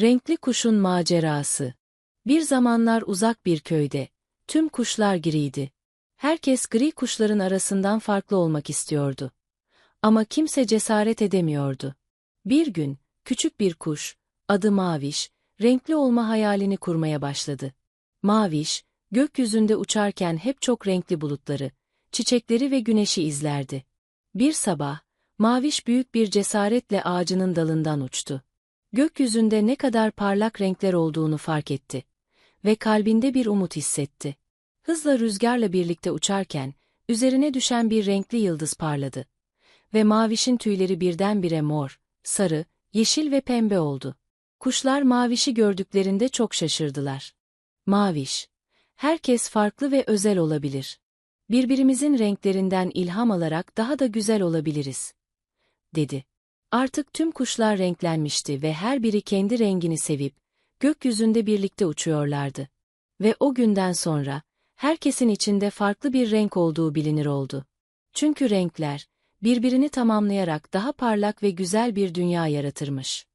Renkli Kuşun Macerası Bir zamanlar uzak bir köyde, tüm kuşlar giriydi. Herkes gri kuşların arasından farklı olmak istiyordu. Ama kimse cesaret edemiyordu. Bir gün, küçük bir kuş, adı Maviş, renkli olma hayalini kurmaya başladı. Maviş, gökyüzünde uçarken hep çok renkli bulutları, çiçekleri ve güneşi izlerdi. Bir sabah, Maviş büyük bir cesaretle ağacının dalından uçtu. Gökyüzünde ne kadar parlak renkler olduğunu fark etti. Ve kalbinde bir umut hissetti. Hızla rüzgarla birlikte uçarken, üzerine düşen bir renkli yıldız parladı. Ve Maviş'in tüyleri birdenbire mor, sarı, yeşil ve pembe oldu. Kuşlar Maviş'i gördüklerinde çok şaşırdılar. Maviş, herkes farklı ve özel olabilir. Birbirimizin renklerinden ilham alarak daha da güzel olabiliriz, dedi. Artık tüm kuşlar renklenmişti ve her biri kendi rengini sevip, gökyüzünde birlikte uçuyorlardı. Ve o günden sonra, herkesin içinde farklı bir renk olduğu bilinir oldu. Çünkü renkler, birbirini tamamlayarak daha parlak ve güzel bir dünya yaratırmış.